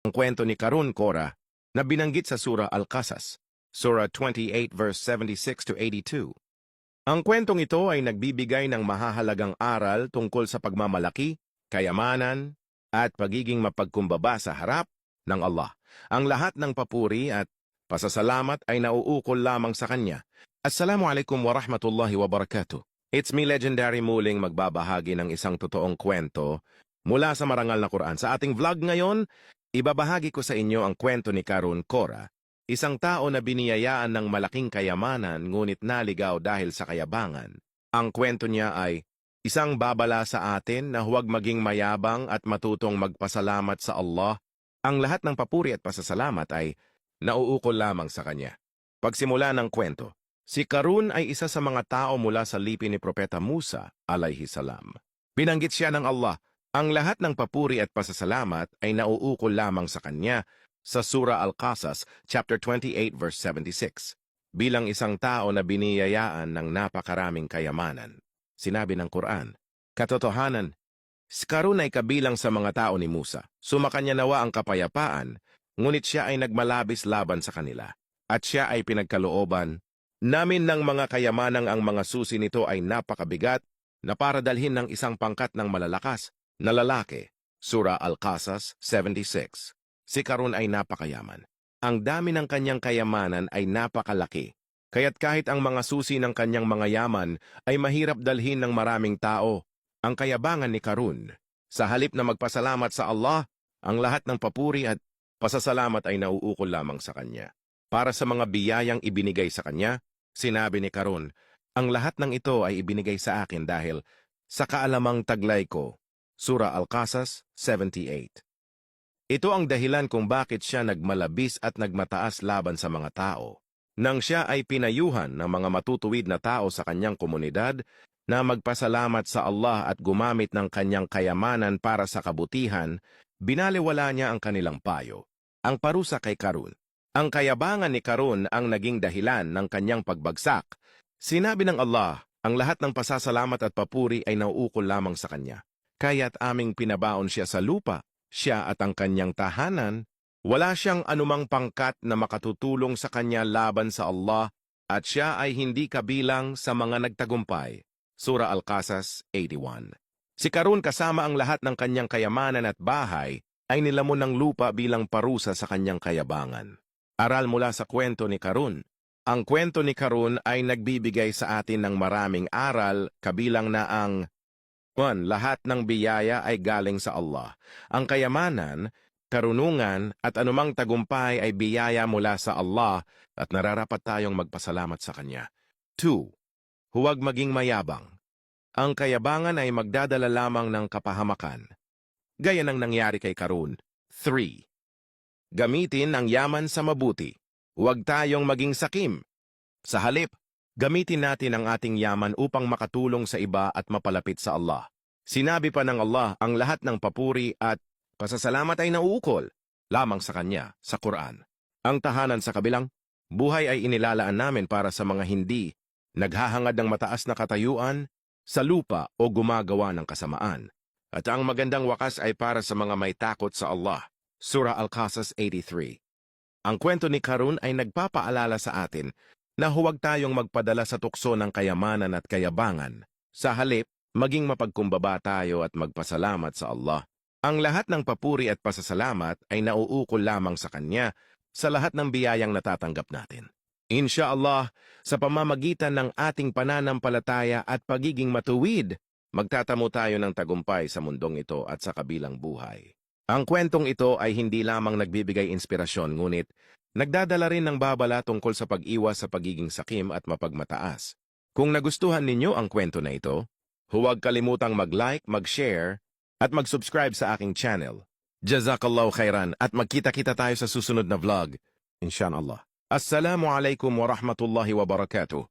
ang kwento ni Karun Kora na binanggit sa Surah Al-Qasas, Surah 28 verse 76 to 82. Ang kwentong ito ay nagbibigay ng mahahalagang aral tungkol sa pagmamalaki, kayamanan, at pagiging mapagkumbaba sa harap ng Allah. Ang lahat ng papuri at pasasalamat ay nauukol lamang sa Kanya. Assalamualaikum warahmatullahi wabarakatuh. It's me legendary muling magbabahagi ng isang totoong kwento mula sa marangal na Quran. Sa ating vlog ngayon, ibabahagi ko sa inyo ang kwento ni Karun Kora, isang tao na biniyayaan ng malaking kayamanan ngunit naligaw dahil sa kayabangan. Ang kwento niya ay isang babala sa atin na huwag maging mayabang at matutong magpasalamat sa Allah. Ang lahat ng papuri at pasasalamat ay nauukol lamang sa Kanya. Pagsimula ng kwento, si Karun ay isa sa mga tao mula sa lipi ni Propeta Musa, alayhi salam. Binanggit siya ng Allah, ang lahat ng papuri at pasasalamat ay nauukol lamang sa Kanya sa Surah Al-Qasas, chapter 28, verse 76. Bilang isang tao na biniyayaan ng napakaraming kayamanan. Sinabi ng Quran, Katotohanan, si Karun ay kabilang sa mga tao ni Musa. Sumakanya nawa ang kapayapaan, ngunit siya ay nagmalabis laban sa kanila. At siya ay pinagkalooban, namin ng mga kayamanang ang mga susi nito ay napakabigat na para dalhin ng isang pangkat ng malalakas na lalaki. Surah Al-Qasas 76 Si Karun ay napakayaman. Ang dami ng kanyang kayamanan ay napakalaki. Kaya't kahit ang mga susi ng kanyang mga yaman ay mahirap dalhin ng maraming tao, ang kayabangan ni Karun. Sa halip na magpasalamat sa Allah, ang lahat ng papuri at pasasalamat ay nauukol lamang sa kanya. Para sa mga biyayang ibinigay sa kanya, sinabi ni Karun, ang lahat ng ito ay ibinigay sa akin dahil sa kaalamang taglay ko. Surah Al-Qasas 78 ito ang dahilan kung bakit siya nagmalabis at nagmataas laban sa mga tao. Nang siya ay pinayuhan ng mga matutuwid na tao sa kanyang komunidad na magpasalamat sa Allah at gumamit ng kanyang kayamanan para sa kabutihan, binaliwala niya ang kanilang payo. Ang parusa kay Karun. Ang kayabangan ni Karun ang naging dahilan ng kanyang pagbagsak. Sinabi ng Allah, ang lahat ng pasasalamat at papuri ay nauukol lamang sa kanya. Kaya't aming pinabaon siya sa lupa siya at ang kanyang tahanan, wala siyang anumang pangkat na makatutulong sa kanya laban sa Allah at siya ay hindi kabilang sa mga nagtagumpay. Surah Al-Qasas 81 Si Karun kasama ang lahat ng kanyang kayamanan at bahay ay nilamon ng lupa bilang parusa sa kanyang kayabangan. Aral mula sa kwento ni Karun. Ang kwento ni Karun ay nagbibigay sa atin ng maraming aral kabilang na ang 1. Lahat ng biyaya ay galing sa Allah. Ang kayamanan, karunungan at anumang tagumpay ay biyaya mula sa Allah at nararapat tayong magpasalamat sa Kanya. 2. Huwag maging mayabang. Ang kayabangan ay magdadala lamang ng kapahamakan. Gaya ng nangyari kay Karun. 3. Gamitin ang yaman sa mabuti. Huwag tayong maging sakim. Sa halip, Gamitin natin ang ating yaman upang makatulong sa iba at mapalapit sa Allah. Sinabi pa ng Allah ang lahat ng papuri at pasasalamat ay nauukol lamang sa Kanya sa Quran. Ang tahanan sa kabilang, buhay ay inilalaan namin para sa mga hindi naghahangad ng mataas na katayuan sa lupa o gumagawa ng kasamaan. At ang magandang wakas ay para sa mga may takot sa Allah. Surah Al-Qasas 83 Ang kwento ni Karun ay nagpapaalala sa atin na huwag tayong magpadala sa tukso ng kayamanan at kayabangan. Sa halip, maging mapagkumbaba tayo at magpasalamat sa Allah. Ang lahat ng papuri at pasasalamat ay nauukol lamang sa Kanya sa lahat ng biyayang natatanggap natin. Insya Allah, sa pamamagitan ng ating pananampalataya at pagiging matuwid, magtatamo tayo ng tagumpay sa mundong ito at sa kabilang buhay. Ang kwentong ito ay hindi lamang nagbibigay inspirasyon ngunit Nagdadala rin ng babala tungkol sa pag-iwas sa pagiging sakim at mapagmataas. Kung nagustuhan ninyo ang kwento na ito, huwag kalimutang mag-like, mag-share, at mag-subscribe sa aking channel. Jazakallahu khairan at magkita-kita tayo sa susunod na vlog. Inshallah. Assalamu alaikum wa rahmatullahi wa barakatuh.